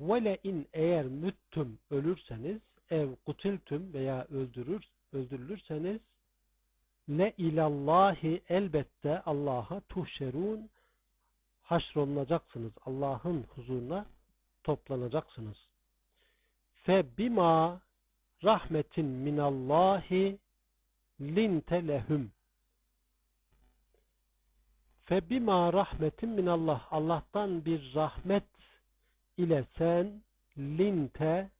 Ve le in eğer müttüm ölürseniz ev kutiltüm veya öldürür öldürülürseniz le ilallahi elbette Allah'a tuhşerun haşrolunacaksınız. Allah'ın huzuruna toplanacaksınız. Fe bima rahmetin minallahi linte lehum fe bima rahmetin minallah Allah'tan bir rahmet ile sen linte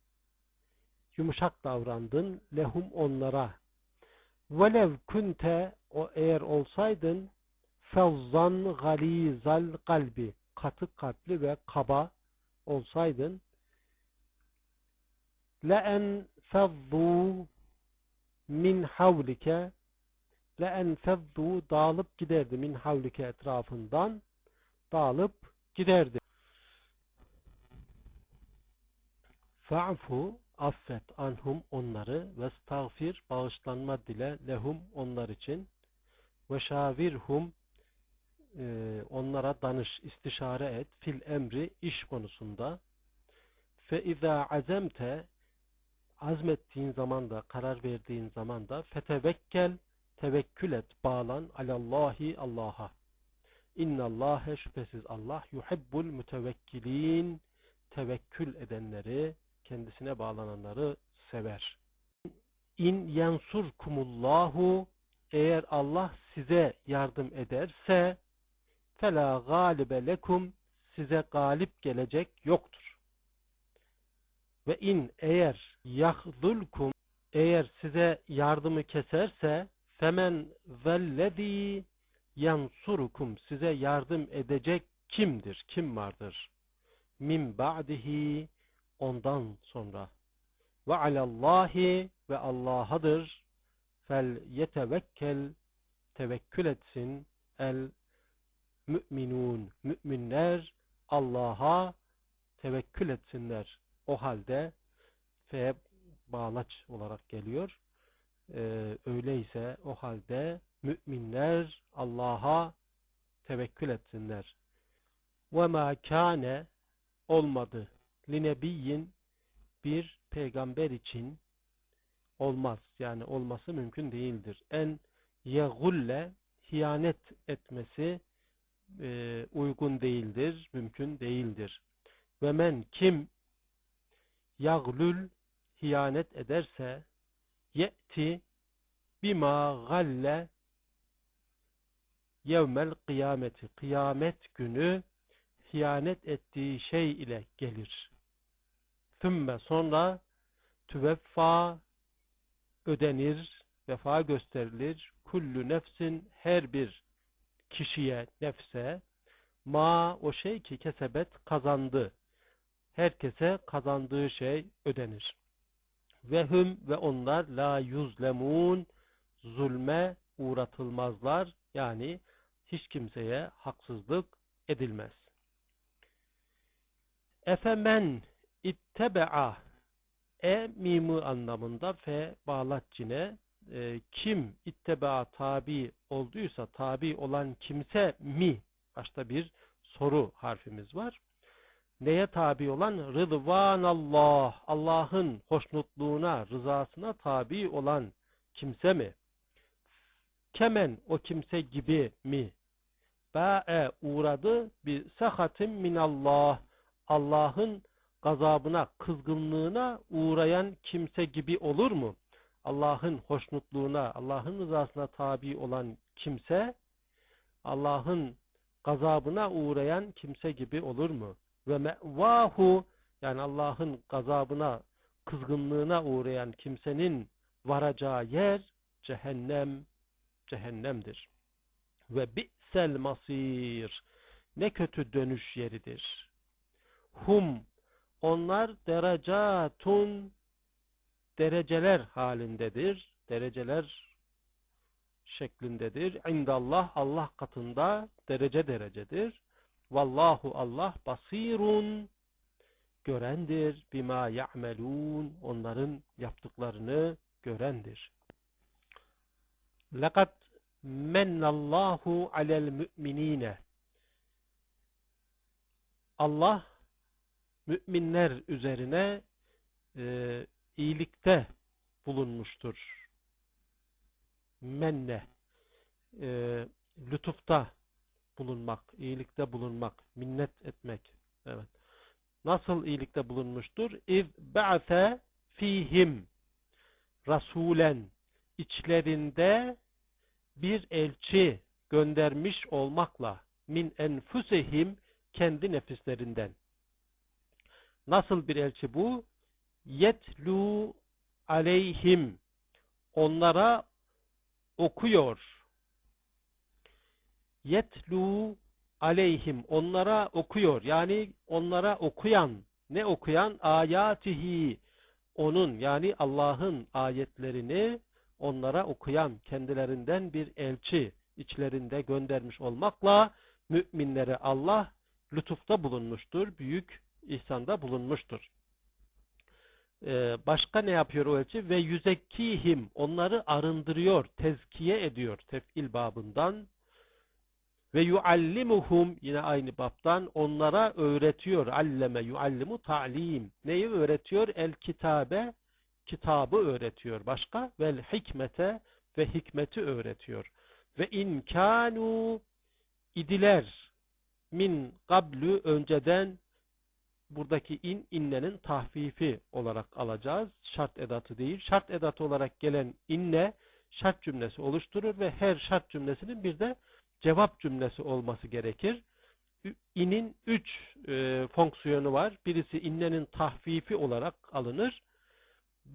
yumuşak davrandın lehum onlara velev kunte o eğer olsaydın fezzan galizal kalbi katı kalpli ve kaba olsaydın le'en fezzu min havlike le'en fezzu dağılıp giderdi min havlike etrafından dağılıp giderdi. Fa'fu affet anhum onları ve stağfir bağışlanma dile lehum onlar için. Ve şavirhum e, onlara danış, istişare et fil emri iş konusunda. Fe izâ azemte azmettiğin zaman da karar verdiğin zaman da fetevekkel tevekkül et bağlan alallahi Allah'a. İnnallâhe şüphesiz Allah yuhibbul mütevekkilin tevekkül edenleri kendisine bağlananları sever. İn yensurkumullahu eğer Allah size yardım ederse fela galibe lekum size galip gelecek yoktur. Ve in eğer yahdulkum eğer size yardımı keserse femen vellezî yansurukum size yardım edecek kimdir? Kim vardır? Min ba'dihi ondan sonra. Ve alallahi ve Allah'adır. Fel yetevekkel tevekkül etsin el müminun. Müminler Allah'a tevekkül etsinler. O halde fe bağlaç olarak geliyor. Ee, öyleyse o halde müminler Allah'a tevekkül etsinler. Ve ma kâne olmadı linebiyyin bir peygamber için olmaz. Yani olması mümkün değildir. En yegulle hiyanet etmesi e, uygun değildir, mümkün değildir. Ve men kim yaglül hiyanet ederse ye'ti bima galle yevmel kıyameti kıyamet günü hiyanet ettiği şey ile gelir. Thümme sonra tüveffa ödenir, vefa gösterilir. Kullu nefsin her bir kişiye, nefse ma o şey ki kesebet kazandı. Herkese kazandığı şey ödenir. Ve hüm ve onlar la yuzlemun zulme uğratılmazlar. Yani hiç kimseye haksızlık edilmez. Efemen ittebe'a e mimi anlamında fe bağlat cine e, kim itteba tabi olduysa tabi olan kimse mi başta bir soru harfimiz var. Neye tabi olan? Rıdvanallah. Allah'ın hoşnutluğuna, rızasına tabi olan kimse mi? Kemen o kimse gibi mi? Ba'e uğradı bir sehatim minallah. Allah'ın gazabına, kızgınlığına uğrayan kimse gibi olur mu? Allah'ın hoşnutluğuna, Allah'ın rızasına tabi olan kimse, Allah'ın gazabına uğrayan kimse gibi olur mu? Ve mevahu yani Allah'ın gazabına, kızgınlığına uğrayan kimsenin varacağı yer cehennem, cehennemdir. Ve bi'sel masir ne kötü dönüş yeridir. Hum onlar derecatun dereceler halindedir. Dereceler şeklindedir. İndallah Allah katında derece derecedir. Vallahu Allah basirun görendir. Bima ya'melun onların yaptıklarını görendir. Lekad mennallahu alel müminine Allah müminler üzerine e, iyilikte bulunmuştur. Menne e, lütufta bulunmak, iyilikte bulunmak, minnet etmek. Evet. Nasıl iyilikte bulunmuştur? İz ba'se fihim rasulen içlerinde bir elçi göndermiş olmakla min enfusehim kendi nefislerinden. Nasıl bir elçi bu? Yetlu aleyhim onlara okuyor. Yetlu aleyhim onlara okuyor. Yani onlara okuyan ne okuyan? Ayatihi onun yani Allah'ın ayetlerini onlara okuyan kendilerinden bir elçi içlerinde göndermiş olmakla müminlere Allah lütufta bulunmuştur. Büyük ihsanda bulunmuştur. Ee, başka ne yapıyor o elçi? Ve yüzekkihim onları arındırıyor, tezkiye ediyor tefil babından. Ve yuallimuhum yine aynı baptan onlara öğretiyor. Alleme yuallimu ta'lim. Neyi öğretiyor? El kitabe kitabı öğretiyor. Başka? Vel hikmete ve hikmeti öğretiyor. Ve inkanu idiler min gablu önceden buradaki in innenin tahfifi olarak alacağız. Şart edatı değil. Şart edatı olarak gelen inne şart cümlesi oluşturur ve her şart cümlesinin bir de cevap cümlesi olması gerekir. İnin üç e, fonksiyonu var. Birisi innenin tahfifi olarak alınır.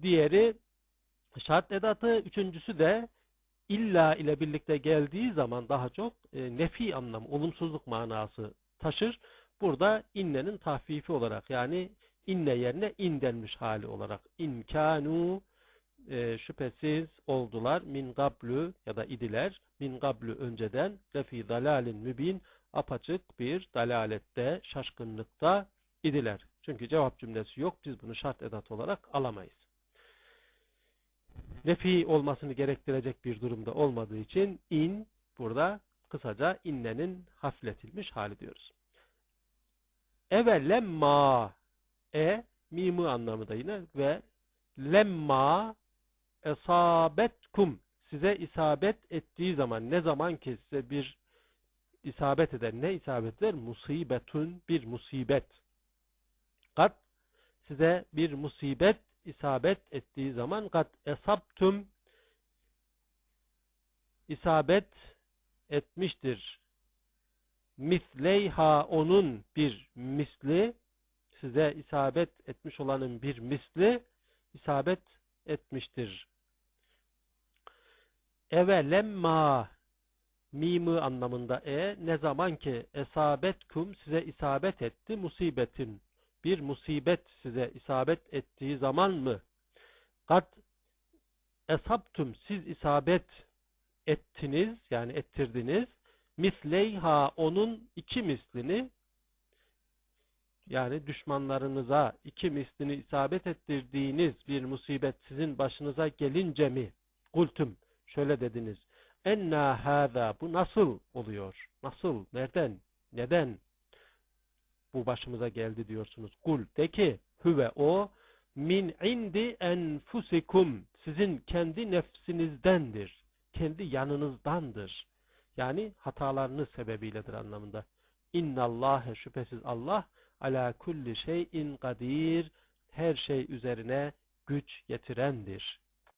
Diğeri şart edatı. Üçüncüsü de illa ile birlikte geldiği zaman daha çok e, nefi anlamı, olumsuzluk manası taşır. Burada innenin tahfifi olarak yani inne yerine in denmiş hali olarak inkanu e, şüphesiz oldular min gablu ya da idiler min gablu önceden refi dalalin mübin apaçık bir dalalette şaşkınlıkta idiler. Çünkü cevap cümlesi yok. Biz bunu şart edat olarak alamayız. Nefi olmasını gerektirecek bir durumda olmadığı için in burada kısaca innenin hafifletilmiş hali diyoruz. Eve lemma e mimi anlamı da yine ve lemma esabetkum size isabet ettiği zaman ne zaman ki size bir isabet eder. Ne isabet eder? Musibetun bir musibet. Kat size bir musibet isabet ettiği zaman kat esabtum isabet etmiştir. Misleyha onun bir misli size isabet etmiş olanın bir misli isabet etmiştir. Eve lemma mimi anlamında e ne zaman ki esabetkum size isabet etti musibetin bir musibet size isabet ettiği zaman mı kat esabtum siz isabet ettiniz yani ettirdiniz misleyha onun iki mislini yani düşmanlarınıza iki mislini isabet ettirdiğiniz bir musibet sizin başınıza gelince mi? Kultum şöyle dediniz. Enna hâzâ bu nasıl oluyor? Nasıl nereden neden bu başımıza geldi diyorsunuz? Kul de ki hüve o min indi enfusikum sizin kendi nefsinizdendir kendi yanınızdandır yani hatalarınız sebebiyledir anlamında innallâhe şüphesiz Allah ala kulli şeyin kadir her şey üzerine güç yetirendir.